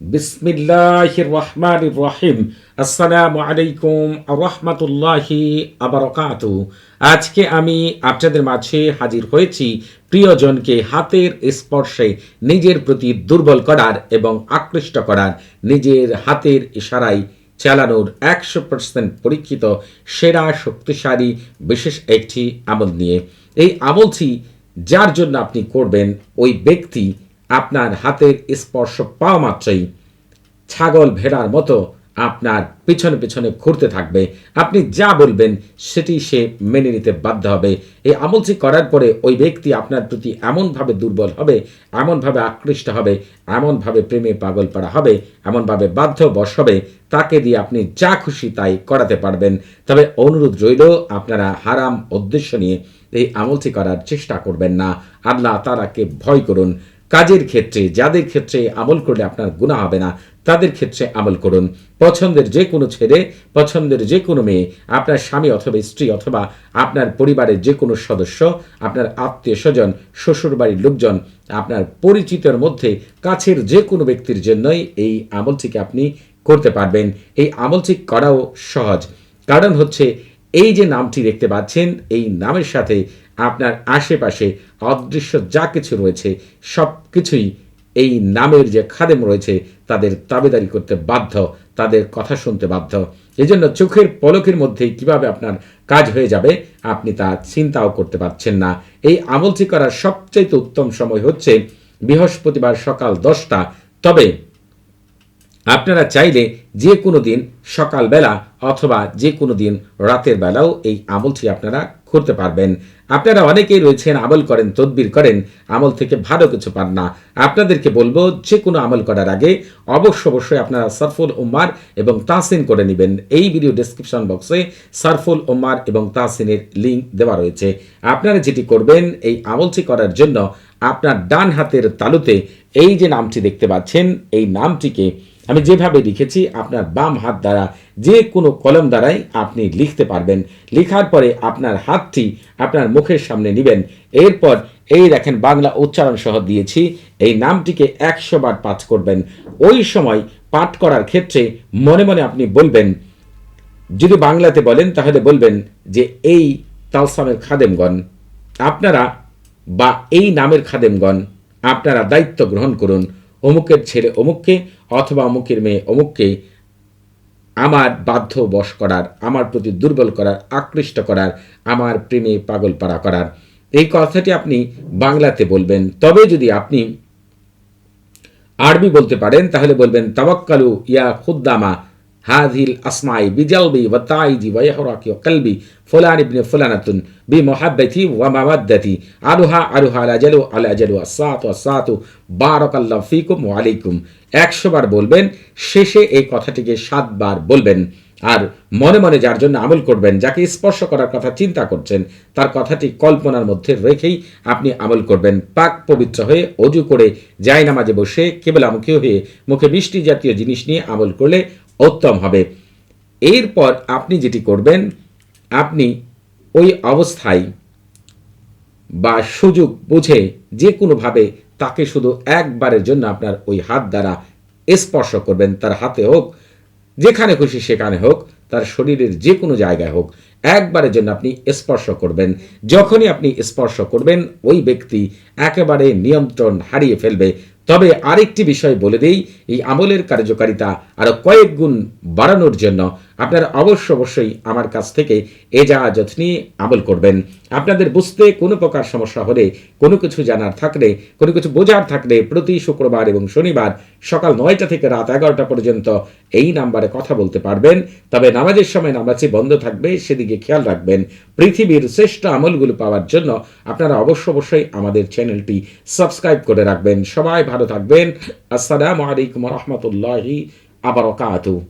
বিসমিল্লাহ রহমান রহিম আসসালামু আলাইকুম রহমতুল্লাহি আবরকাত। আজকে আমি আপনাদের মাঝে হাজির হয়েছি প্রিয়জনকে হাতের স্পর্শে নিজের প্রতি দুর্বল করার এবং আকৃষ্ট করার, নিজের হাতের ইশারায় চালানোর একশো পার্সেন্ট পরীক্ষিত, সেরা, শক্তিশালী, বিশেষ একটি আমল নিয়ে। এই আমলটি যার জন্য আপনি করবেন, ওই ব্যক্তি আপনার হাতের স্পর্শ পাওয়া মাত্রই ছাগল ভেড়ার মতো আপনার পিছনে পিছনে ঘুরতে থাকবে। আপনি যা বলবেন সেটি সে মেনে নিতে বাধ্য হবে। এই আমলটি করার পরে ওই ব্যক্তি আপনার প্রতি এমনভাবে দুর্বল হবে, এমনভাবে আকৃষ্ট হবে, এমনভাবে প্রেমে পাগল পাড়া হবে, এমনভাবে বাধ্য বশ হবে। তাকে দিয়ে আপনি যা খুশি তাই করাতে পারবেন। তবে অনুরোধ রইল, আপনারা হারাম উদ্দেশ্য নিয়ে এই আমলটি করার চেষ্টা করবেন না। আল্লাহ তারাকে ভয় করুন। কাজের ক্ষেত্রে, যাদের ক্ষেত্রে আমল করলে আপনার গুণা হবে না, তাদের ক্ষেত্রে আমল করুন। পছন্দের যে কোনো ছেলে, পছন্দের যে কোনো মেয়ে, আপনার স্বামী অথবা স্ত্রী অথবা আপনার পরিবারের যে কোনো সদস্য, আপনার আত্মীয় স্বজন, শ্বশুরবাড়ির লোকজন, আপনার পরিচিতের মধ্যে, কাছের যে কোনো ব্যক্তির জন্যই এই আমলটিকে আপনি করতে পারবেন। এই আমলটি করাও সহজ। কারণ হচ্ছে এই যে নামটি দেখতে পাচ্ছেন, এই নামের সাথে আপনার আশেপাশে অদৃশ্য যা কিছু রয়েছে সব কিছুই এই নামের যে খাদেম রয়েছে, তাদের তাবেদারি করতে বাধ্য, তাদের কথা শুনতে বাধ্য। এই জন্য চোখের পলকের মধ্যেই কীভাবে আপনার কাজ হয়ে যাবে, আপনি তা চিন্তাও করতে পারছেন না। এই আমলটি করার সবচাইতে উত্তম সময় হচ্ছে বৃহস্পতিবার সকাল দশটা। তবে আপনারা চাইলে যে কোনো দিন সকালবেলা অথবা যে কোনো দিন রাতের বেলাও এই আমলটি আপনারা করতে পারবেন। আপনারা অনেকেই রয়েছেন, আমল করেন, তদবির করেন, আমল থেকে ভালো কিছু পান না। আপনাদেরকে বলব, যে কোনো আমল করার আগে অবশ্য অবশ্যই আপনারা সারফুল উম্মার এবং তাহসিন করে নেবেন। এই ভিডিও ডেসক্রিপশন বক্সে সারফুল উম্মার এবং তাহসিনের লিঙ্ক দেওয়া রয়েছে। আপনারা যেটি করবেন, এই আমলটি করার জন্য আপনার ডান হাতের তালুতে এই যে নামটি দেখতে পাচ্ছেন, এই নামটিকে আমি যেভাবে লিখেছি, আপনার বাম হাত দ্বারা যে কোনো কলম দ্বারাই আপনি লিখতে পারবেন। লেখার পরে আপনার হাতটি আপনার মুখের সামনে নেবেন। এরপর এই দেখেন, বাংলা উচ্চারণ সহ দিয়েছি। এই নামটিকে একশো বার পাঠ করবেন। ওই সময় পাঠ করার ক্ষেত্রে মনে মনে আপনি বলবেন, যদি বাংলাতে বলেন তাহলে বলবেন যে, এই তালসামের খাদেমগণ, আপনারা বা এই নামের খাদেমগণ, আপনারা দায়িত্ব গ্রহণ করুন। অমুকের ছেলে অমুককে অথবা অমুকের মেয়ে অমুককে আমার বাধ্য বশ করার, আমার প্রতি দুর্বল করার, আকৃষ্ট করার, আমার প্রেমে পাগল পাড়া করার। এই কথাটি আপনি বাংলাতে বলবেন। তবে যদি আপনি আরবি বলতে পারেন, তাহলে বলবেন তাবাক্কালু ইয়া খুদ্দামা হাদিল আসমাই বিজালবি ওয়া তাইজি ওয়া ইয়াহরাকি ওয়া কলবি ফুলান ইবনে ফুলানাতুন বি মুহাব্বতি ওয়া মাওয়াদ্দাতি আরুহা আরুহা আলা জালু আলা জালু আসাতু আসাতু বারাকাল্লাহু ফিকুম ওয়া আলাইকুম 100 বার বলবেন, শেষে এই কথাটিকে সাতবার বলবেন। আর মনে মনে যার জন্য আমল করবেন, যাকে স্পর্শ করার কথা চিন্তা করছেন, তার কথাটি কল্পনার মধ্যে রেখেই আপনি আমল করবেন। পাক পবিত্র হয়ে অজু করে যায় নামাজে বসে কেবলামুখী হয়ে মুখে মিষ্টি জাতীয় জিনিস নিয়ে আমল করলে উত্তম হবে। এরপর আপনি যেটি করবেন, আপনি ওই অবস্থায় বা সুযোগ বুঝে যে কোনোভাবে তাকে শুধু একবারের জন্য আপনার ওই হাত দ্বারা স্পর্শ করবেন, তার হাতে হোক, যেখানে খুশি সেখানে হোক, তার শরীরের যে কোনো জায়গায় হোক, একবারের জন্য আপনি স্পর্শ করবেন। যখনই আপনি স্পর্শ করবেন, ওই ব্যক্তি একেবারে নিয়ন্ত্রণ হারিয়ে ফেলবে। তবে আরেকটি বিষয় বলে দেই এই আমলের কার্যকারিতা আরও কয়েক গুণ বাড়ানোর জন্য আপনারা অবশ্য অবশ্যই আমার কাছ থেকে এ এজাহাজত নিয়ে আমল করবেন। আপনাদের বুঝতে কোনো প্রকার সমস্যা হলে, কোনো কিছু জানার থাকলে, কোনো কিছু বোঝার থাকলে প্রতি শুক্রবার এবং শনিবার সকাল নয়টা থেকে রাত এগারোটা পর্যন্ত এই নাম্বারে কথা বলতে পারবেন। তবে নামাজের সময় নামাজি বন্ধ থাকবে, সেদিকে খেয়াল রাখবেন। পৃথিবীর শ্রেষ্ঠ আমলগুলো পাওয়ার জন্য আপনারা অবশ্য অবশ্যই আমাদের চ্যানেলটি সাবস্ক্রাইব করে রাখবেন। সবাই ভালো থাকবেন। আসসালামু আলাইকুম রহমতুল্লাহি আবরকাতু